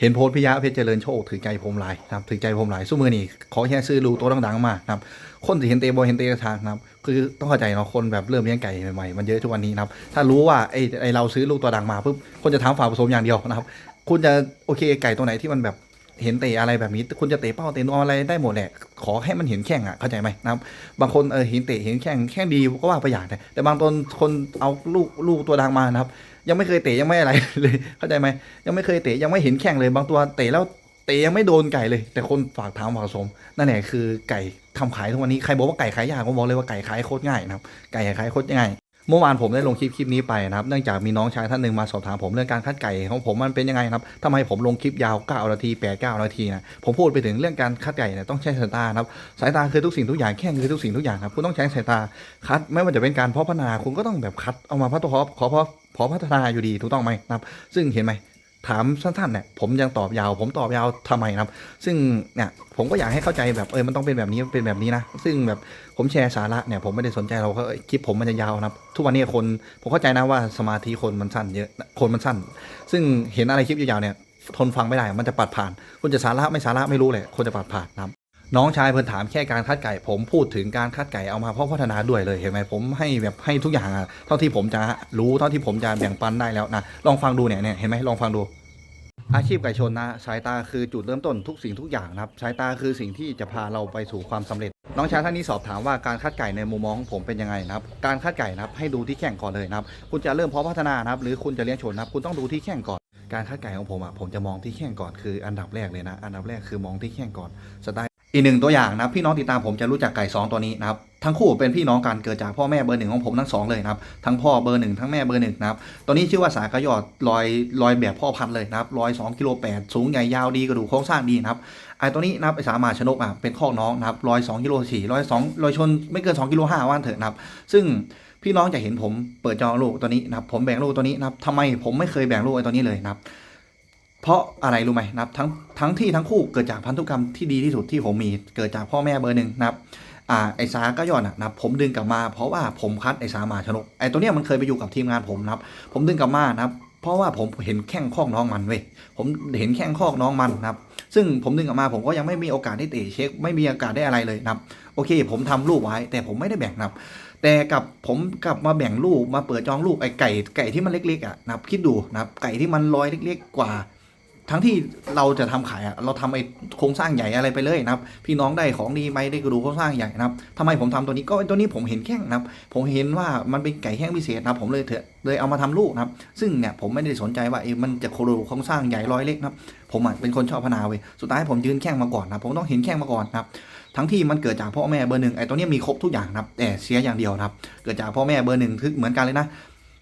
เห็นโพสพิยะเพชรเจริญโชคถือใจผมหลายนะครับถือใจผมหลายสู้มือนี่ขอแค่ซื้อรูตัวดังๆมานะครับคนที่เห็นเตะบอลเห็นเตะทางนะครับคือต้องเข้าใจเนาะคนแบบเริ่มเลี้ยงไก่ใหม่ๆมันเยอะทุกวันนี้นะครับถ้ารู้ว่าไอ้ไอ้เราซื้อลูกตัวดังมาปุ๊บคนจะถามฝาผสมอย่างเดียวนะครับคุณจะโอเคไก่ตัวไหนที่มันแบบเห็นเตะอะไรแบบนี้ คุณจะเตะเป้าเตะนวมอะไรได้หมดแหละขอให้มันเห็นแข้งอะเข้าใจไหมนะครับบางคนเออเห็นเตะเห็นแข้งแข้งดีก็ว่าไปอย่างแต่แต่บางตนคนเอาลูกลูกตัวดังมานะครับ ยังไม่เคยเตะยังไม่อะไรเลย เข้าใจไหมยังไม่เคยเตะยังไม่เห็นแข่งเลยบางตัวเตะแล้วเตะยังไม่โดนไก่เลย แต่คนฝากถามฝากสม นั่นแหละคือไก่ทำขายทุกวันนี้ใครบอกว่าไก่ขายยากผมบอกเลยว่าไก่ขายโคตรง่ายนะครับไก่ขายโคตรง่าย เมื่อวานผมได้ลงคลิปคลิปนี้ไปนะครับเนื่องจากมีน้องชายท่านหนึ่งมาสอบถามผมเรื่องการคัดไก่ของผมมันเป็นยังไงครับทำไมผมลงคลิปยาว9นาที8 9นาทีนะผมพูดไปถึงเรื่องการคัดไก่เนี่ยต้องใช้สายตาครับสายตาคือทุกสิ่งทุกอย่างแข้งคือทุกสิ่งทุกอย่างครับคุณต้องใช้สายตาคัดไม่ว่าจะเป็นการเพาะพัฒนาคุณก็ต้องแบบคัดเอามาพัฒนาขอเพาะขอพัฒนาอยู่ดีถูกต้องไหมนะครับซึ่งเห็นไหม ถามสั้นๆเนี่ยผมยังตอบยาว ผมตอบยาวทำไมนะครับ ซึ่งเนี่ยผมก็อยากให้เข้าใจแบบเออมันต้องเป็นแบบนี้เป็นแบบนี้นะ ซึ่งแบบผมแชร์สาระเนี่ยผมไม่ได้สนใจเราก็คลิปผมมันจะยาวนะทุกวันนี้คนผมเข้าใจนะว่าสมาธิคนมันสั้นเยอะคนมันสั้น ซึ่งเห็นอะไรคลิปยาวๆเนี่ยทนฟังไม่ได้มันจะปัดผ่านคุณจะสาระไม่สาระไม่รู้เลยคนจะปัดผ่านนะ น้องชายเพิ่นถามแค่การคัดไก่ ผมพูดถึงการคัดไก่เอามาเพาะพัฒนาด้วยเลยเห็นไหมผมให้แบบให้ทุกอย่างอะเท่าที่ผมจะรู้เท่าที่ผมจะแบ่งปันได้แล้วนะลองฟังดูเนี่ยเนี่ยเห็นไหมลองฟังดู อาชีพไก่ชนนะสายตาคือจุดเริ่มต้นทุกสิ่งทุกอย่างนะครับสายตาคือสิ่งที่จะพาเราไปสู่ความสำเร็จ น้องชายท่านนี้สอบถามว่าการคัดไก่ในมุมมองของผมเป็นยังไงนะครับการคัดไก่นะครับให้ดูที่แข้งก่อนเลยนะครับคุณจะเริ่มเพาะพัฒนานะครับหรือคุณจะเลี้ยงชนนะครับคุณต้องดูที่แข้งก่อนการคัดไก่ของผมอะผมจะมองที่แข้งก่อนคืออันดับแรกเลยนะ อันดับแรกคือมองที่แข้งก่อนสไตล์ อีกหนึ่งตัวอย่างนะพี่น้องติดตามผมจะรู้จักไก่สองตัวนี้นะครับทั้งคู่เป็นพี่น้องกันเกิดจากพ่อแม่เบอร์หนึ่งของผมทั้งสองเลยนะครับทั้งพ่อเบอร์หนึ่งทั้งแม่เบอร์หนึ่งนะครับตัวนี้ชื่อว่าสากระยอดลอยลอยแบบพ่อพันธุ์เลยนะครับลอยสองกิโลแปดสูงใหญ่ยาวดีกระดูกโครงสร้างดีนะครับไอ้ตัวนี้นะครับไอ้สามาชนกอะเป็นข้อกน้องนะครับลอยสองกิโลสี่ลอยสองลอยชนไม่เกินสองกิโลห้าว่านเถอะนะครับซึ่งพี่น้องจะเห็นผมเปิดจองลูกตัวนี้นะครับผมแบ่งลูกตัวนี้นะครับทำไมผมไม่เคยแบ่งลูกไอ้ตัวนี้เลยนะครับ เพราะอะไรรู้ไหมนะครับทั้งทั้งที่ทั้งคู่เกิดจากพันธุกรรมที่ดีที่สุดที่ผมมีเกิดจากพ่อแม่เบอร์หนึ่งนะครับอ่าไอสาก็ย้อนอะนะครับผมดึงกลับมา เพราะว่าผมคัดไอสามาชนกไอตัวเนี้ยมันเคยไปอยู่กับทีมงานผมนะครับ ผมดึงกลับมานะครับ เพราะว่าผมเห็นแข้งข้อกน้องมันเว้ยผมเห็นแข้งข้อกน้องมันนะครับ ซึ่งผมดึงออกมาผมก็ยังไม่มีโอกาสได้เตะเช็ค ไม่มีโอกาสได้อะไรเลยนะครับ โอเค ผมทำลูกไว้ แต่ผมไม่ได้แบ่งนะครับ แต่กับผมกลับมาแบ่งลูกมาเปิดจองลูกไอไก่ไก่ที่มันเล็กๆอะนะครับคิดดูนะครับไก่ที่มันลอยเล็ก ๆ กว่า ทั้งที่เราจะทำขายอะเราทำไอ้โครงสร้างใหญ่อะไรไปเลยนะครับ พี่น้องได้ของดีไหมได้กระดูกโครงสร้างใหญ่นะครับทำไมผมทำตัวนี้ก็ตัวนี้ผมเห็นแข้งนะครับ ผมเห็นว่ามันเป็นไก่แข้งพิเศษนะครับ ผมเลยเถอะเลยเอามาทำลูกนะครับ ซึ่งเนี่ยผมไม่ได้สนใจว่าเอ้มันจะโครงโครงสร้างใหญ่ร้อยเล็กนะครับ ผมอะเป็นคนชอบพนาเว้ยสุดท้ายผมยืนแข้งมาก่อนนะผมต้องเห็นแข้งมาก่อนนะครับทั้งที่มันเกิดจากพ่อแม่เบอร์หนึ่งไอ้ตัวเนี้ยมีครบทุกอย่างนะครับแต่เสียอย่างเดียวนะครับ เกิดจากพ่อแม่เบอร์หนึ่งเหมือนกันเลยนะ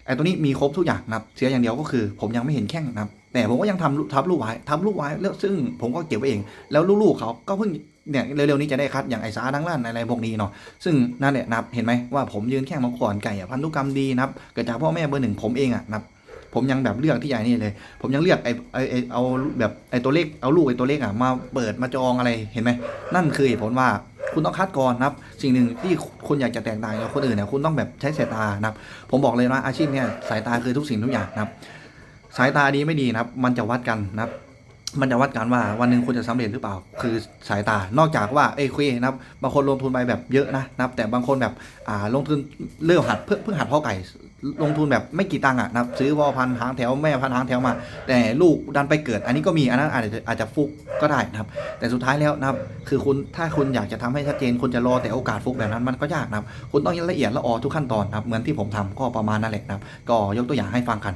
ไอ้ตัวนี้มีครบทุกอย่างนะครับเสียอย่างเดียวก็คือ ผมยังไม่เห็นแข้งนะครับ แต่ผมก็ยังทำทับลูกไว้ทับลูกไว้แล้วซึ่งผมก็เก็บไว้เอง แล้วลูกๆเขาก็เพิ่งเนี่ยเร็วๆนี้จะได้คัดอย่างไอ้สาดังลั่นอะไรพวกนี้เนาะซึ่งนั่นแหละนะครับเห็นไหมว่าผมยืนแข้งมาก่อนไก่พันธุกรรมดีนะครับเกิดจากพ่อแม่เบอร์หนึ่งผมเองอะนะครับผมยังแบบเลือกที่ใหญ่นี่เลย ผมยังเลือกไอ้ไอ้ไอเอาแบบไอ้ตัวเลขเอาลูกไอ้ตัวเลขอะมาเปิดมาจองอะไรเห็นไหมนั่นคือเหตุผลว่าคุณต้องคัดก่อนนะครับ สิ่งหนึ่งที่คุณอยากจะแตกต่างจากคนอื่นเนี่ยคุณต้องแบบใช้สายตานะครับ ผมบอกเลยว่าอาชีพเนี่ยสายตาคือทุกสิ่งทุกอย่างนะครับ สายตาดีไม่ดีนะครับ มันจะวัดกันนะครับ มันจะวัดกันว่าวันหนึ่งคุณจะสำเร็จหรือเปล่า คือสายตานอกจากว่าเอ้คุยนะครับบางคนลงทุนไปแบบเยอะนะนะครับ แต่บางคนแบบอ่าลงทุนเริ่มหัดเพิ่งเพิ่งหัดพ่อไก่ลงทุนแบบไม่กี่ตังค์อะนะครับซื้อพ่อพันหางแถวแม่พันหางแถวมา แต่ลูกดันไปเกิด อันนี้ก็มีอันนั้นอาจจะอาจจะฟุกก็ได้นะครับ แต่สุดท้ายแล้วนะครับ คือคุณถ้าคุณอยากจะทำให้ชัดเจนคุณจะรอแต่โอกาสฟุกแบบนั้นมันก็ยากนะครับ คุณต้องละเอียดละออทุกขั้นตอนนะครับเหมือนที่ผมทำก็ประมาณนั่นแหละนะครับ ก็ยกตัวอย่างให้ฟังกัน